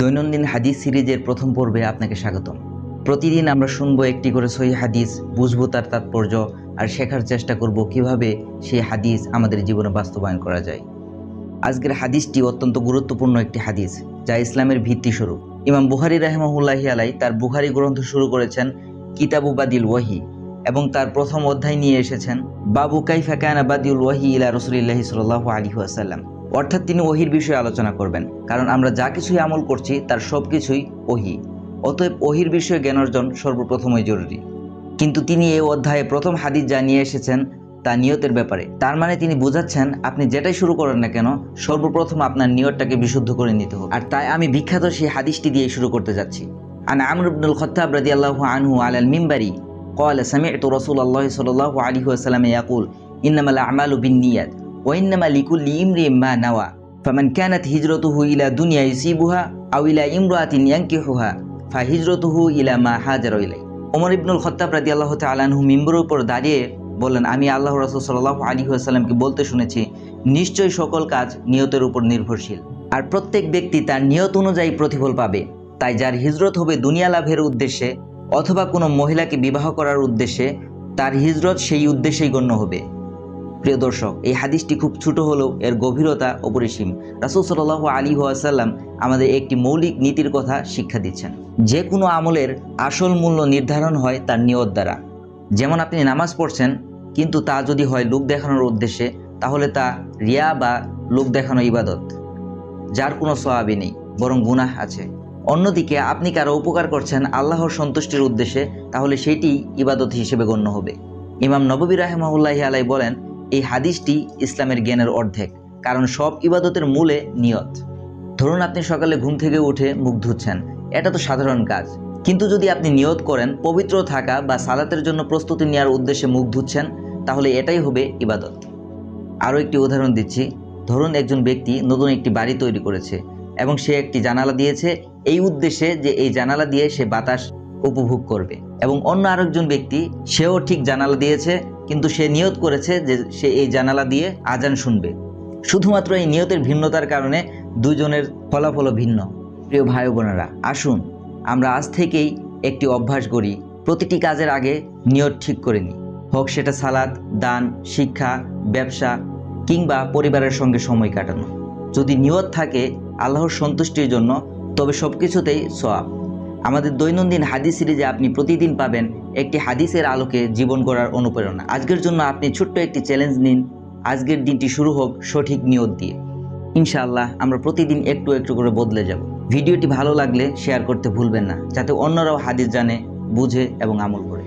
দৈনন্দিন হাদিস সিরিজের প্রথম পর্বে আপনাকে স্বাগতম। প্রতিদিন আমরা শুনব একটি করে সহি হাদিস, বুঝব তার তাৎপর্য আর শেখার চেষ্টা করব কীভাবে সেই হাদিস আমাদের জীবনে বাস্তবায়ন করা যায়। আজকের হাদিসটি অত্যন্ত গুরুত্বপূর্ণ একটি হাদিস, যা ইসলামের ভিত্তিস্বরূপ ইমাম বুহারি রাহেমাহুল্লাহি আলাই তার বুহারি গ্রন্থ শুরু করেছেন কিতাবু বাদিল ওয়াহি এবং তার প্রথম অধ্যায় নিয়ে এসেছেন বাবু কাইফা কায়না বাদিউল ওয়াহি ইলা রসুলিল্লাহি সাল্লাহ আলী আসাল্লাম অর্থাৎ তিনি ওহির বিষয়ে আলোচনা করবেন কারণ আমরা যা কিছুই আমল করছি তার সব কিছুই ওহি অতএব ওহির বিষয়ে জ্ঞান অর্জন সর্বপ্রথমই জরুরি কিন্তু তিনি এই অধ্যায়ে প্রথম হাদিস যা নিয়ে এসেছেন তা নিয়তের ব্যাপারে তার মানে তিনি বোঝাচ্ছেন আপনি যেটাই শুরু করেন না কেন সর্বপ্রথম আপনার নিয়তটাকে বিশুদ্ধ করে নিতে হবে আর তাই আমি বিখ্যাত সেই হাদিসটি দিয়ে শুরু করতে যাচ্ছি আন আমর ইবনুল খত্তাব রাদিয়াল্লাহু আনহু আলাল মিম্বারি قال سمعت رسول الله صلى الله عليه وسلم يقول إنما الأعمال بالنيات ওয়াইন্নামা লিকুল্লি ইমরিম মা নাওয়া ফামান কানাত হিজরতুহু ইলা দুনিয়া ইসিবুহা আউ ইলা ইমরাতিন ইয়াঙ্কিহুহা ফা হিজরতুহু ইলা মা হাজার ইলাই ওমর ইবনুল খত্তাব রাজি আল্লাহ তালাহু মিম্বর উপর দাঁড়িয়ে বললেন, আমি আল্লাহ রসুল সাল্লাহ আলী আসাল্লামকে বলতে শুনেছি নিশ্চয়ই সকল কাজ নিয়তের উপর নির্ভরশীল। আর প্রত্যেক ব্যক্তি তার নিয়ত অনুযায়ী প্রতিফল পাবে। তাই যার হিজরত হবে দুনিয়া লাভের উদ্দেশ্যে অথবা কোনো মহিলাকে বিবাহ করার উদ্দেশ্যে, তার হিজরত সেই উদ্দেশ্যেই গণ্য হবে। প্রিয় দর্শক, এই হাদিসটি খুব ছোট হলেও এর গভীরতা অপরিসীম। রাসুল সাল্লাহ আলী আসাল্লাম আমাদের একটি মৌলিক নীতির কথা শিক্ষা দিচ্ছেন। যে কোনো আমলের আসল মূল্য নির্ধারণ হয় তার নিয়ত দ্বারা। যেমন আপনি নামাজ পড়ছেন, কিন্তু তা যদি হয় লোক দেখানোর উদ্দেশ্যে, তাহলে তা রিয়া বা লোক দেখানো ইবাদত। যার কোনো সওয়াবই নেই, বরং গুনাহ আছে। অন্যদিকে আপনি কারও উপকার করছেন আল্লাহর সন্তুষ্টির উদ্দেশ্যে, তাহলে সেটি ইবাদত হিসেবে গণ্য হবে। ইমাম নববী রাহেমাহুল্লাহি আলাই বলেন এই হাদিসটি ইসলামের জ্ঞানের অর্ধেক, কারণ সব ইবাদতের মূলে নিয়ত। ধরুন আপনি সকালে ঘুম থেকে উঠে মুখ ধুচ্ছেন, এটা তো সাধারণ কাজ। কিন্তু যদি আপনি নিয়ত করেন, পবিত্র থাকা বা সালাতের জন্য প্রস্তুতি নেওয়ার উদ্দেশ্যে মুখ ধুচ্ছেন, তাহলে এটাই হবে ইবাদত। আরও একটি উদাহরণ দিচ্ছি। ধরুন একজন ব্যক্তি নতুন একটি বাড়ি তৈরি করেছে এবং সে একটি জানালা দিয়েছে, এই উদ্দেশ্যে যে এই জানালা দিয়ে সে বাতাস উপভোগ করবে। এবং অন্য আরেকজন ব্যক্তি, সেও ঠিক জানালা দিয়েছে কিন্তু সে নিয়ত করেছে যে সে এই জানালা দিয়ে আজান শুনবে। শুধুমাত্র এই নিয়তের ভিন্নতার কারণে দুজনের ফলাফলও ভিন্ন। প্রিয় ভাই বোনেরা, আসুন, আমরা আজ থেকেই একটি অভ্যাস করি, প্রতিটি কাজের আগে নিয়ত ঠিক করে নিই। হোক সেটা সালাদ, দান, শিক্ষা, ব্যবসা কিংবা পরিবারের সঙ্গে সময় কাটানো। যদি নিয়ত থাকে আল্লাহর সন্তুষ্টির জন্য, তবে সব কিছুতেই সোয়াব আমাদের দৈনন্দিন হাদিস সিরিজে আপনি প্রতিদিন পাবেন একটি হাদিসের আলোকে জীবন গড়ার অনুপ্রেরণা। আজকের জন্য আপনি ছোট্ট একটি চ্যালেঞ্জ নিন। আজকের দিনটি শুরু হোক সঠিক নিয়ত দিয়ে। ইনশাআল্লাহ, আমরা প্রতিদিন একটু একটু করে বদলে যাব। ভিডিওটি ভালো লাগলে শেয়ার করতে ভুলবেন না, যাতে অন্যরাও হাদিস জানে, বুঝে এবং আমল করে।